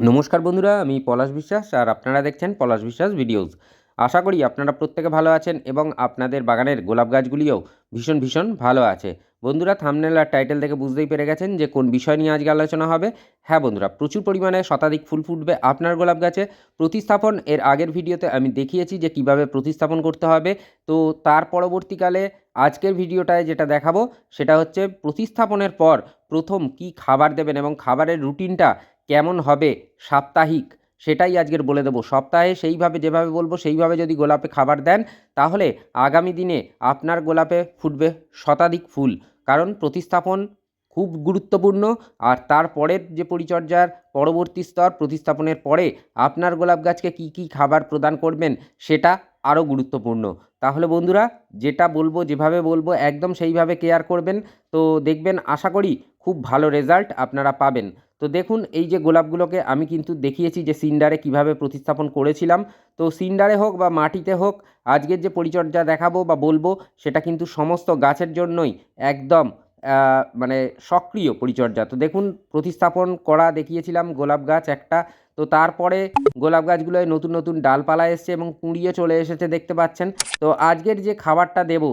নমস্কার বন্ধুরা, আমি পলাশ বিশ্বাস আর আপনারা দেখছেন পলাশ বিশ্বাস ভিডিওস। আশা করি আপনারা প্রত্যেকে ভালো আছেন এবং আপনাদের বাগানের গোলাপ গাছগুলিও ভীষণ ভীষণ ভালো আছে। বন্ধুরা থামনেল আর টাইটেল থেকে বুঝতেই পেরে গেছেন যে কোন বিষয় নিয়ে আজকে আলোচনা হবে। হ্যাঁ বন্ধুরা, প্রচুর পরিমাণে শতাধিক ফুল ফুটবে আপনার গোলাপ গাছে। প্রতিস্থাপন এর আগের ভিডিওতে আমি দেখিয়েছি যে কীভাবে প্রতিস্থাপন করতে হবে। তো তার পরবর্তীকালে আজকের ভিডিওটায় যেটা দেখাবো, সেটা হচ্ছে প্রতিস্থাপনের পর প্রথম কি খাবার দেবেন এবং খাবারের রুটিনটা কেমন হবে সাপ্তাহিক সেটাই আজকের বলে দেবো। সপ্তাহে সেইভাবে যেভাবে বলব, সেইভাবে যদি গোলাপে খাবার দেন, তাহলে আগামী দিনে আপনার গোলাপে ফুটবে শতাধিক ফুল। কারণ প্রতিস্থাপন খুব গুরুত্বপূর্ণ, আর তারপরের যে পরিচর্যার পরবর্তী স্তর, প্রতিস্থাপনের পরে আপনার গোলাপ গাছকে কী কী খাবার প্রদান করবেন, সেটা আরও গুরুত্বপূর্ণ। তাহলে বন্ধুরা, যেটা বলব, যেভাবে বলব, একদম সেইভাবে কেয়ার করবেন। তো দেখবেন, আশা করি খুব ভালো রেজাল্ট আপনারা পাবেন। তো দেখুন, এই যে গোলাপগুলোকে আমি কিন্তু দেখিয়েছি যে সিন্ডারে কীভাবে প্রতিস্থাপন করেছিলাম। তো সিন্ডারে হোক বা মাটিতে হোক, আজকের যে পরিচর্যা দেখাবো বা বলব, সেটা কিন্তু সমস্ত গাছের জন্যই একদম মানে সক্রিয় পরিচর্যা। তো দেখুন, প্রতিস্থাপন করা দেখিয়েছিলাম গোলাপ গাছ একটা। তো তারপরে গোলাপ গাছগুলোয় নতুন নতুন ডালপালা এসছে এবং কুঁড়িয়ে চলে এসেছে, দেখতে পাচ্ছেন। তো আজকের যে খাবারটা দেব,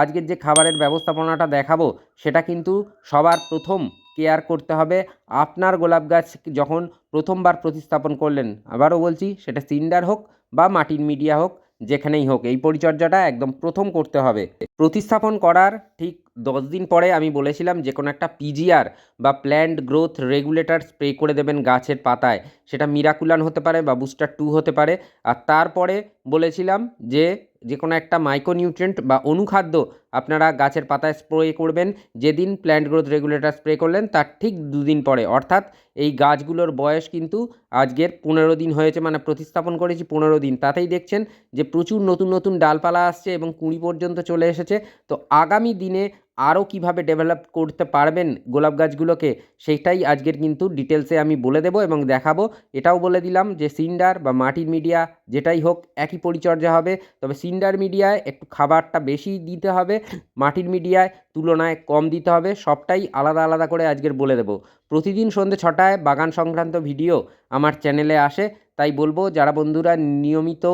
আজকের যে খাবারের ব্যবস্থাপনাটা দেখাবো, সেটা কিন্তু সবার প্রথম কেয়ার করতে হবে। আপনার গোলাপ গাছ যখন প্রথমবার প্রতিস্থাপন করলেন, আবারও বলছি, সেটা সিন্ডার হোক বা মাটির মিডিয়া হোক যেখানেই হোক, এই পরিচর্যাটা একদম প্রথম করতে হবে। প্রতিস্থাপন করার ঠিক দশ দিন পরে আমি বলেছিলাম যে, কোনো একটা পিজিআর বা প্ল্যান্ট গ্রোথ রেগুলেটর স্প্রে করে দেবেন গাছের পাতায়। সেটা মিরাকুলান হতে পারে বা বুস্টার টু হতে পারে। আর তারপরে বলেছিলাম যে যে কোনো একটা মাইক্রোনিউট্রেন্ট বা অনুখাদ্য আপনারা গাছের পাতায় স্প্রে করবেন, যেদিন প্ল্যান্ট গ্রোথ রেগুলেটর স্প্রে করলেন তার ঠিক দুদিন পরে। অর্থাৎ এই গাছগুলোর বয়স কিন্তু আজকের পনেরো দিন হয়েছে মানে প্রতিস্থাপন করেছি পনেরো দিন। তাতেই দেখছেন যে প্রচুর নতুন নতুন ডালপালা আসছে এবং কুঁড়ি পর্যন্ত চলে এসেছে। তো আগামী দিনে আরও কীভাবে ডেভেলপ করতে পারবেন গোলাপ গাছগুলোকে সেইটাই আজকের কিন্তু ডিটেলসে আমি বলে দেবো এবং দেখাবো। এটাও বলে দিলাম যে সিন্ডার বা মাটির মিডিয়া যেটাই হোক, একই পরিচর্যা হবে। তবে সিন্ডার মিডিয়ায় একটু খাবারটা বেশি দিতে হবে, মাটির মিডিয়ায় তুলনায় কম দিতে হবে, সবটাই আলাদা আলাদা করে আজকের বলে দেবো। প্রতিদিন সন্ধ্যে ছটায় বাগান সংক্রান্ত ভিডিও আমার চ্যানেলে আসে। তাই বলব, যারা বন্ধুরা নিয়মিত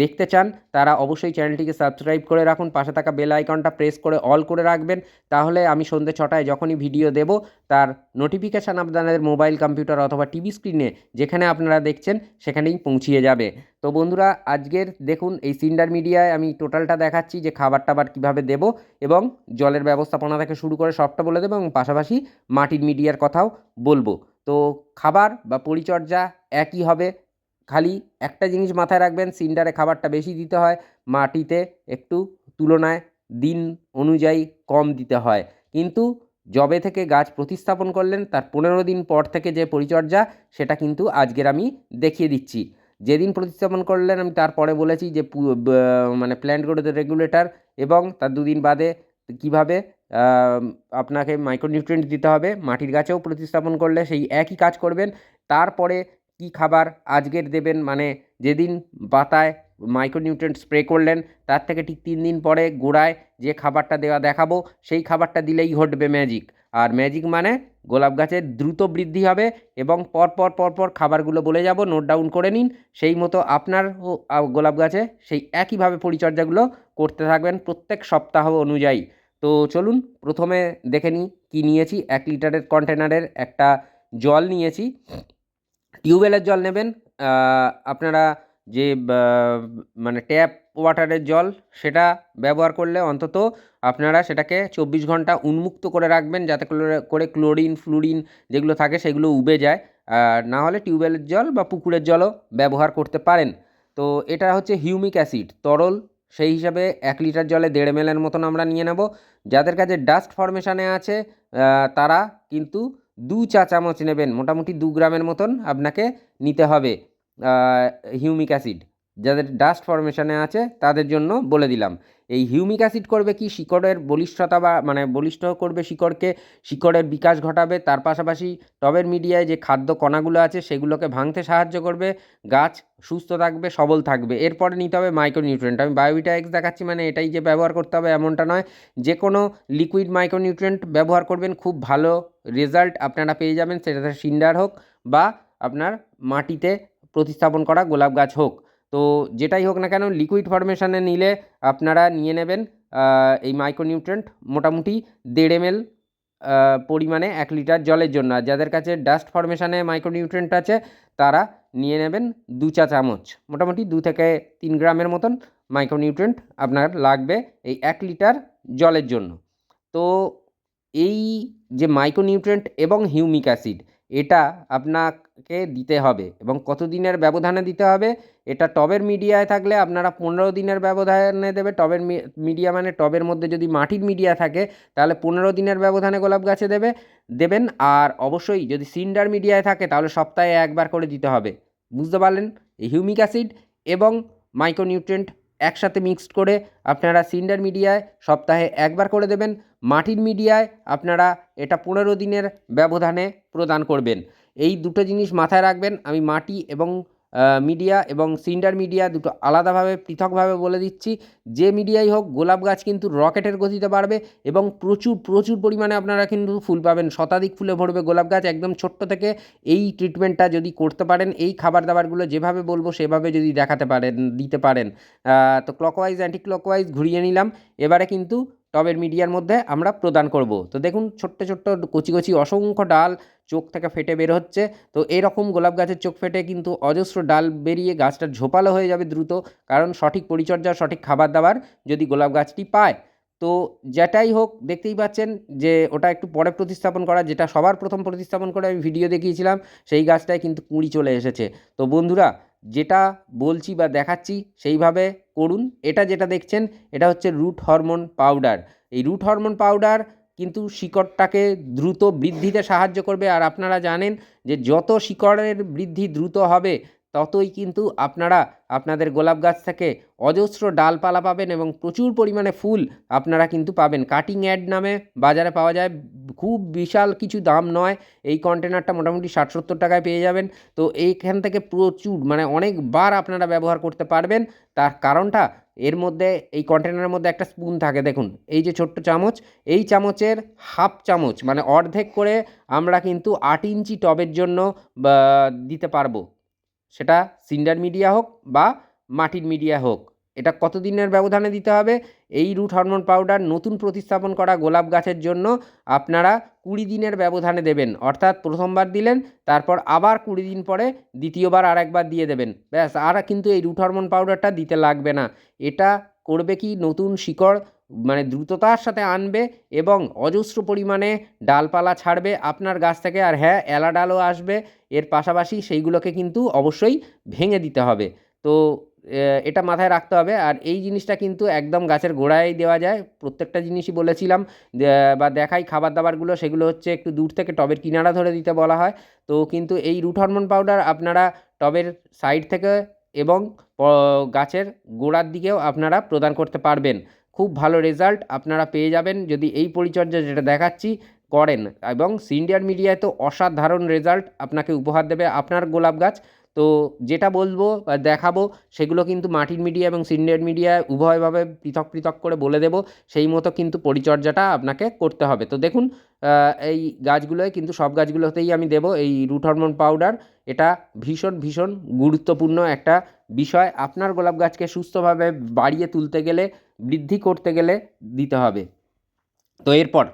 দেখতে চান, তারা অবশ্যই চ্যানেলটিকে সাবস্ক্রাইব করে রাখুন, পাশে থাকা বেল আইকনটা প্রেস করে অল করে রাখবেন। তাহলে আমি সন্ধ্যে ছটায় যখনই ভিডিও দেব, তার নোটিফিকেশান আপনাদের মোবাইল কম্পিউটার অথবা টিভি স্ক্রিনে যেখানে আপনারা দেখছেন, সেখানেই পৌঁছিয়ে যাবে। তো বন্ধুরা, আজকের দেখুন, এই সিন্ডার মিডিয়ায় আমি টোটালটা দেখাচ্ছি, যে খাবার টাবার কীভাবে দেবো এবং জলের ব্যবস্থাপনা থেকে শুরু করে সবটা বলে দেবো এবং পাশাপাশি মাটির মিডিয়ার কথাও বলব। তো খাবার বা পরিচর্যা একই হবে খালি একটা জিনিস মাথায় রাখবেন, সিন্ডারে খাবারটা বেশি দিতে হয়, মাটিতে একটু তুলনায় দিন অনুযায়ী কম দিতে হয়। কিন্তু জবে থেকে গাছ প্রতিস্থাপন করলেন, তার পনেরো দিন পর থেকে যে পরিচর্যা, সেটা কিন্তু আজকের আমি দেখিয়ে দিচ্ছি। যেদিন প্রতিস্থাপন করলেন, আমি তারপরে বলেছি যে মানে প্ল্যান্ট গ্রোথ রেগুলেটর এবং তার দুদিন বাদে কীভাবে আপনাকে মাইক্রোনিউট্রিয়েন্ট দিতে হবে। মাটির গাছেও প্রতিস্থাপন করলে সেই একই কাজ করবেন। তারপরে কী খাবার আজকের দেবেন? মানে যেদিন পাতায় মাইক্রোনিউট্রেন্ট স্প্রে করলেন, তার থেকে ঠিক তিন দিন পরে গোড়ায় যে খাবারটা দেওয়া দেখাবো, সেই খাবারটা দিলেই ঘটবে ম্যাজিক আর ম্যাজিক মানে গোলাপ গাছের দ্রুত বৃদ্ধি হবে এবং পরপর পরপর খাবারগুলো বলে যাব নোট ডাউন করে নিন। সেই মতো আপনার গোলাপ গাছে সেই একইভাবে পরিচর্যাগুলো করতে থাকবেন প্রত্যেক সপ্তাহ অনুযায়ী। তো চলুন, প্রথমে দেখে নিই কী নিয়েছি। এক লিটারের কন্টেনারের একটা জল নিয়েছি। টিউবওয়েলের জল নেবেন আপনারা যে মানে ট্যাপ ওয়াটারের জল সেটা ব্যবহার করলে অন্তত আপনারা সেটাকে চব্বিশ ঘণ্টা উন্মুক্ত করে রাখবেন যাতে করে ক্লোরিন, ফ্লুরিন যেগুলো থাকে সেগুলো উবে যায়। না হলে টিউবওয়েলের জল বা পুকুরের জলও ব্যবহার করতে পারেন। তো এটা হচ্ছে হিউমিক অ্যাসিড, তরল। সেই হিসাবে এক লিটার জলে দেড় এমএলের মতন আমরা নিয়ে নেব। যাদের কাছে ডাস্ট ফরমেশানে আছে তারা কিন্তু দু চা চামচ নেবেন মোটামুটি দু গ্রামের মতন আপনাকে নিতে হবে হিউমিক অ্যাসিড। যাদের ডাস্ট ফরমেশনে আছে, তাদের জন্য বলে দিলাম। এই হিউমিক অ্যাসিড করবে কি? শিকড়ের বলিষ্ঠতা বা মানে বলিষ্ঠ করবে শিকড়কে, শিকড়ের বিকাশ ঘটাবে, তার পাশাপাশি টবের মিডিয়ায় যে খাদ্য কণাগুলো আছে, সেগুলোকে ভাঙতে সাহায্য করবে, গাছ সুস্থ থাকবে, সবল থাকবে। এরপরে নিতে হবে মাইক্রোনিউট্রেন্ট আমি বায়োভিটা এক্স দেখাচ্ছি মানে এটাই যে ব্যবহার করতে হবে এমনটা নয়। যে কোনো লিকুইড মাইক্রোনিউট্রেন্ট ব্যবহার করবেন, খুব ভালো রেজাল্ট আপনারা পেয়ে যাবেন সেটা সিন্ডার হোক বা আপনার মাটিতে প্রতিস্থাপন করা গোলাপ গাছ হোক। তো যেটাই হোক না কেন লিকুইড ফরমেশনে নিলে আপনারা নিয়ে নেবেন এই মাইক্রোনিউট্রেন্ট মোটামুটি দেড় এমএল পরিমাণে এক লিটার জলের জন্য। আর যাদের কাছে ডাস্ট ফরমেশনে মাইক্রোনিউট্রেন্ট আছে, তারা নিয়ে নেবেন দু চা চামচ। মোটামুটি দু থেকে তিন গ্রামের মতন মাইক্রোনিউট্রেন্ট আপনার লাগবে এই এক লিটার জলের জন্য। তো এই যে মাইক্রোনিউট্রেন্ট এবং হিউমিক অ্যাসিড এটা আপনাকে দিতে হবে এবং কত দিনের ব্যবধানে দিতে হবে? এটা টবের মিডিয়ায় থাকলে আপনারা পনেরো দিনের ব্যবধানে দেবে। টবের মিডিয়া মানে টবের মধ্যে যদি মাটির মিডিয়া থাকে, তাহলে পনেরো দিনের ব্যবধানে গোলাপ গাছে দেবে, দেবেন। আর অবশ্যই যদি সিন্ডার মিডিয়ায় থাকে, তাহলে সপ্তাহে একবার করে দিতে হবে। বুঝতে পারলেন? এই হিউমিক অ্যাসিড এবং মাইক্রোনিউট্রেন্ট একসাথে মিক্সড করে আপনারা সিন্ডার মিডিয়ায় সপ্তাহে একবার করে দেবেন। মাটির মিডিয়ায় আপনারা এটা পনেরো দিনের ব্যবধানে প্রদান করবেন। এই দুটো জিনিস মাথায় রাখবেন। আমি মাটি এবং মিডিয়া এবং সিন্ডার মিডিয়া দুটো আলাদাভাবে, পৃথকভাবে বলে দিচ্ছি। যে মিডিয়াই হোক, গোলাপ গাছ কিন্তু রকেটের গতিতে বাড়বে এবং প্রচুর প্রচুর পরিমাণে আপনারা কিন্তু ফুল পাবেন। শতাধিক ফুলে ভরবে গোলাপ গাছ একদম ছোট্ট থেকে। এই ট্রিটমেন্টটা যদি করতে পারেন, এই খাবার দাবারগুলো যেভাবে বলব, সেভাবে যদি দেখাতে পারেন, দিতে পারেন। তো ক্লকওয়াইজ অ্যান্টি ক্লকওয়াইজ ঘুরিয়ে নিলাম। এবারে কিন্তু টবের মিডিয়ার মধ্যে আমরা প্রদান করব। তো দেখুন, ছোট্ট ছোট্ট কচি কচি অসংখ্য ডাল চোখ থেকে ফেটে বের হচ্ছে। তো এরকম গোলাপ গাছের চোখ ফেটে কিন্তু অজস্র ডাল বেরিয়ে গাছটা ঝোপালো হয়ে যাবে দ্রুত। কারণ সঠিক পরিচর্যা, সঠিক খাবার দাবার যদি গোলাপ গাছটি পায়। তো যেটাই হোক, দেখতেই পাচ্ছেন যে ওটা একটু পরে প্রতিস্থাপন করা, যেটা সবার প্রথম প্রতিস্থাপন করে আমি ভিডিও দেখিয়েছিলাম, সেই গাছটায় কিন্তু কুঁড়ি চলে এসেছে। তো বন্ধুরা, যেটা বলছি বা দেখাচ্ছি, সেইভাবে করুন। এটা যেটা দেখছেন, এটা হচ্ছে রুট হরমোন পাউডার। এই রুট হরমোন পাউডার কিন্তু শিকড়টাকে দ্রুত বৃদ্ধিতে সাহায্য করবে। আর আপনারা জানেন যে যত শিকড়ের বৃদ্ধি দ্রুত হবে ততই কিন্তু আপনারা, আপনাদের গোলাপ গাছ থেকে অজস্র ডালপালা পাবেন এবং প্রচুর পরিমাণে ফুল আপনারা কিন্তু পাবেন। কাটিং অ্যাড নামে বাজারে পাওয়া যায়। খুব বিশাল কিছু দাম নয়। এই কন্টেনারটা মোটামুটি ষাট সত্তর টাকায় পেয়ে যাবেন। তো এইখান থেকে প্রচুর মানে অনেকবার আপনারা ব্যবহার করতে পারবেন। তার কারণটা এর মধ্যে, এই কন্টেনারের মধ্যে একটা স্পুন থাকে। দেখুন, এই যে ছোট্ট চামচ, এই চামচের হাফ চামচ মানে অর্ধেক করে আমরা কিন্তু আট ইঞ্চি টবের জন্য দিতে পারব। সেটা সিন্ডার মিডিয়া হোক বা মাটির মিডিয়া হোক। এটা কত দিনের ব্যবধানে দিতে হবে? এই রুট হরমোন পাউডার নতুন প্রতিস্থাপন করা গোলাপ গাছের জন্য আপনারা কুড়ি দিনের ব্যবধানে দেবেন। অর্থাৎ প্রথমবার দিলেন, তারপর আবার কুড়ি দিন পরে দ্বিতীয়বার আর একবার দিয়ে দেবেন। ব্যাস, আর কিন্তু এই রুট হরমোন পাউডারটা দিতে লাগবে না। এটা করবে কি? নতুন শিকড় মানে দ্রুততার সাথে আনবে এবং অজস্র পরিমাণে ডালপালা ছাড়বে আপনার গাছ থেকে। আর হ্যাঁ এলা ডালও আসবে। এর পাশাপাশি সেইগুলোকে কিন্তু অবশ্যই ভেঙে দিতে হবে। তো এটা মাথায় রাখতে হবে। আর এই জিনিসটা কিন্তু একদম গাছের গোড়ায় দেওয়া যায়। প্রত্যেকটা জিনিসই বলেছিলাম। বা দেখাই খাবার দাবারগুলো সেগুলো হচ্ছে একটু দূর থেকে টবের কিনারা ধরে দিতে বলা হয়। তো কিন্তু এই রুট হরমোন পাউডার আপনারা টবের সাইড থেকে এবং গাছের গোড়ার দিকেও আপনারা প্রদান করতে পারবেন। খুব ভালো রেজাল্ট আপনারা পেয়ে যাবেন। যদি এই পরিচর্যা যেটা দেখাচ্ছি, করেন এবং সিন্ডিয়ার মিডিয়ায় তো অসাধারণ রেজাল্ট আপনাকে উপহার দেবে আপনার গোলাপ গাছ। তো যেটা বলব বা দেখাবো, সেগুলো কিন্তু মাটির মিডিয়া এবং সিন্ডিয়ার মিডিয়া উভয়ভাবে পৃথক পৃথক করে বলে দেবো। সেই মতো কিন্তু পরিচর্যাটা আপনাকে করতে হবে। তো দেখুন এই গাছগুলোয় কিন্তু সব গাছগুলোতেই আমি দেবো এই রুট হরমোন পাউডার এটা ভীষণ ভীষণ গুরুত্বপূর্ণ একটা বিষয়। আপনার গোলাপ গাছকে সুস্থভাবে বাড়িয়ে তুলতে গেলে বৃদ্ধি করতে গেলে দিতে হবে। তো এরপর,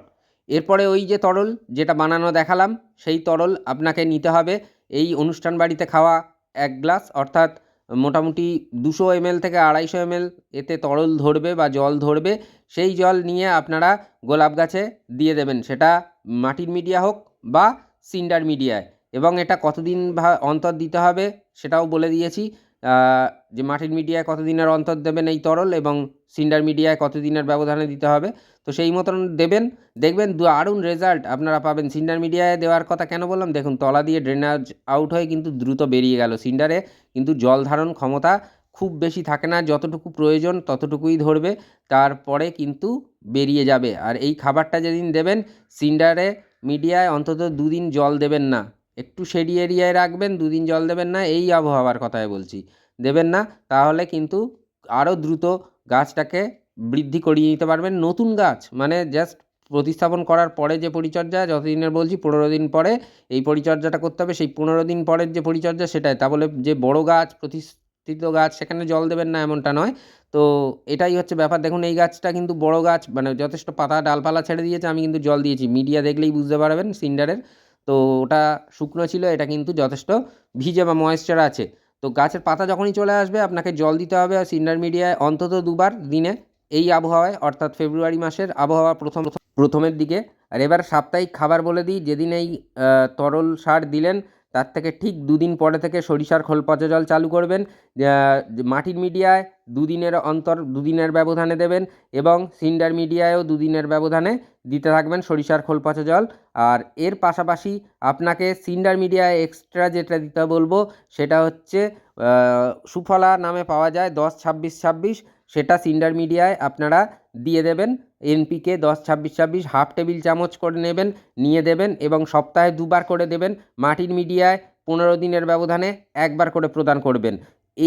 এরপরে ওই যে তরল যেটা বানানো দেখালাম, সেই তরল আপনাকে নিতে হবে। এই অনুষ্ঠান বাড়িতে খাওয়া এক গ্লাস, অর্থাৎ মোটামুটি দুশো এমএল থেকে আড়াইশো এমএল এতে তরল ধরবে বা জল ধরবে, সেই জল নিয়ে আপনারা গোলাপ গাছে দিয়ে দেবেন। সেটা মাটির মিডিয়া হোক বা সিন্ডার মিডিয়ায়। এবং এটা কতদিন ভা- অন্তর দিতে হবে সেটাও বলে দিয়েছি। যে মাটির মিডিয়ায় কতদিনের অন্তর দেবেন এই তরল এবং সিন্ডার মিডিয়ায় কতদিনের ব্যবধানে দিতে হবে, তো সেই মতন দেবেন। দেখবেন দারুণ রেজাল্ট আপনারা পাবেন। সিন্ডার মিডিয়ায় দেওয়ার কথা কেন বললাম? দেখুন, তলা দিয়ে ড্রেনাজ আউট হয়ে কিন্তু দ্রুত বেরিয়ে গেল। সিন্ডারে কিন্তু জল ধারণ ক্ষমতা খুব বেশি থাকে না, যতটুকু প্রয়োজন ততটুকুই ধরবে, তারপরে কিন্তু বেরিয়ে যাবে। আর এই খাবারটা যেদিন দেবেন, সিন্ডারে মিডিয়ায় অন্তত দুদিন জল দেবেন না। একটু শেডি এরিয়ায় রাখবেন, দুদিন জল দেবেন না, এই আবহাওয়ার কথাই বলছি। দেবেন না, তাহলে কিন্তু আরও দ্রুত গাছটাকে বৃদ্ধি করিয়ে নিতে পারবেন। নতুন গাছ মানে জাস্ট প্রতিস্থাপন করার পরে যে পরিচর্যা, যতদিনের বলছি পনেরো দিন পরে এই পরিচর্যাটা করতে হবে, সেই পনেরো দিন পরের যে পরিচর্যা সেটাই। তা বলে যে বড় গাছ, প্রতিষ্ঠিত গাছ, সেখানে জল দেবেন না এমনটা নয়। তো এটাই হচ্ছে ব্যাপার। দেখুন, এই গাছটা কিন্তু বড় গাছ মানে যথেষ্ট পাতা, ডালপালা ছেড়ে দিয়েছে, আমি কিন্তু জল দিয়েছি। মিডিয়া দেখলেই বুঝতে পারবেন, সিন্ডারের। তো ওটা শুকনো ছিল, এটা কিন্তু যথেষ্ট ভিজে বা ময়েশ্চার আছে। তো গাছের পাতা যখনই চলে আসবে, আপনাকে জল দিতে হবে আর সিন্ডার মিডিয়ায় অন্তত দুবার দিনে এই আবহাওয়ায়, অর্থাৎ ফেব্রুয়ারি মাসের আবহাওয়া প্রথম, প্রথমের দিকে। আর এবার সাপ্তাহিক খাবার বলে দিই, যেদিন এই তরল সার দিলেন, তার থেকে ঠিক দুদিন পরে থেকে সরিষার খোল পচা জল চালু করবেন। মাটির মিডিয়ায় দুদিনের অন্তর, দুদিনের ব্যবধানে দেবেন এবং সিন্ডার মিডিয়ায়ও দুদিনের ব্যবধানে দিতে থাকবেন সরিষার খোল পচা জল। আর এর পাশাপাশি আপনাকে সিন্ডার মিডিয়ায় এক্সট্রা যেটা দিতে বলব, সেটা হচ্ছে সুফলা নামে পাওয়া যায় দশ ছাব্বিশ ছাব্বিশ। সেটা সিন্ডার মিডিয়ায় আপনারা দিয়ে দেবেন। এনপিকে দশ ছাব্বিশ ছাব্বিশ হাফ টেবিল চামচ করে নেবেন, নিয়ে দেবেন এবং সপ্তাহে দুবার করে দেবেন। মাটির মিডিয়ায় পনেরো দিনের ব্যবধানে একবার করে প্রদান করবেন।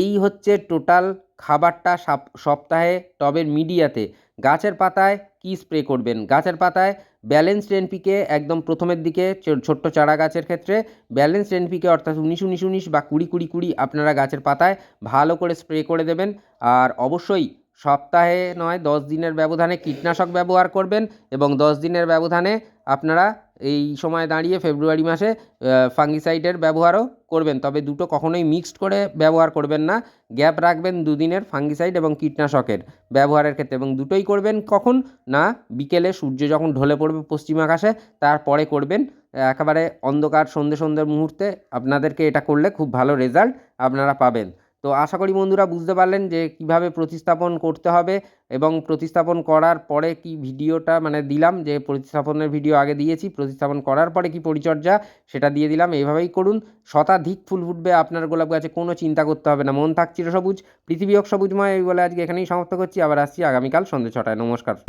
এই হচ্ছে টোটাল খাবারটা সাপ- সপ্তাহে টবের মিডিয়াতে। গাছের পাতায় কি স্প্রে করবেন? গাছের পাতায় ব্যালেন্সড এনপিকে একদম প্রথমের দিকে ছোট্ট চারা গাছের ক্ষেত্রে ব্যালেন্সড এনপিকে অর্থাৎ উনিশ উনিশ উনিশ বা কুড়ি কুড়ি কুড়ি আপনারা গাছের পাতায় ভালো করে স্প্রে করে দেবেন। আর অবশ্যই সপ্তাহে নয়, দশ দিনের ব্যবধানে কীটনাশক ব্যবহার করবেন এবং দশ দিনের ব্যবধানে আপনারা এই সময় দাঁড়িয়ে ফেব্রুয়ারি মাসে ফাঙ্গিসাইডের ব্যবহারও করবেন। তবে দুটো কখনোই মিক্সড করে ব্যবহার করবেন না। গ্যাপ রাখবেন দুদিনের ফাঙ্গিসাইড এবং কীটনাশকের ব্যবহারের ক্ষেত্রে এবং দুটোই করবেন কখন? না, বিকেলে সূর্য যখন ঢলে পড়বে পশ্চিম আকাশে, তারপরে করবেন। একেবারে অন্ধকার সন্ধে সন্ধ্যের মুহূর্তে আপনাদেরকে এটা করলে খুব ভালো রেজাল্ট আপনারা পাবেন। তো আশা করি বন্ধুরা বুঝতে পারলেন যে কীভাবে প্রতিস্থাপন করতে হবে এবং প্রতিস্থাপন করার পরে কি ভিডিওটা মানে দিলাম যে প্রতিস্থাপনের ভিডিও আগে দিয়েছি, প্রতিস্থাপন করার পরে কি পরিচর্যা সেটা দিয়ে দিলাম এইভাবেই করুন। শতাধিক ফুল ফুটবে আপনার গোলাপ গাছে, কোনো চিন্তা করতে হবে না। মন থাক চিরসবুজ, পৃথিবী হোক সবুজময় এই বলে আজকে এখানেই সমাপ্ত করছি। আবার আসছি আগামীকাল সন্ধ্যে ছটায়। নমস্কার।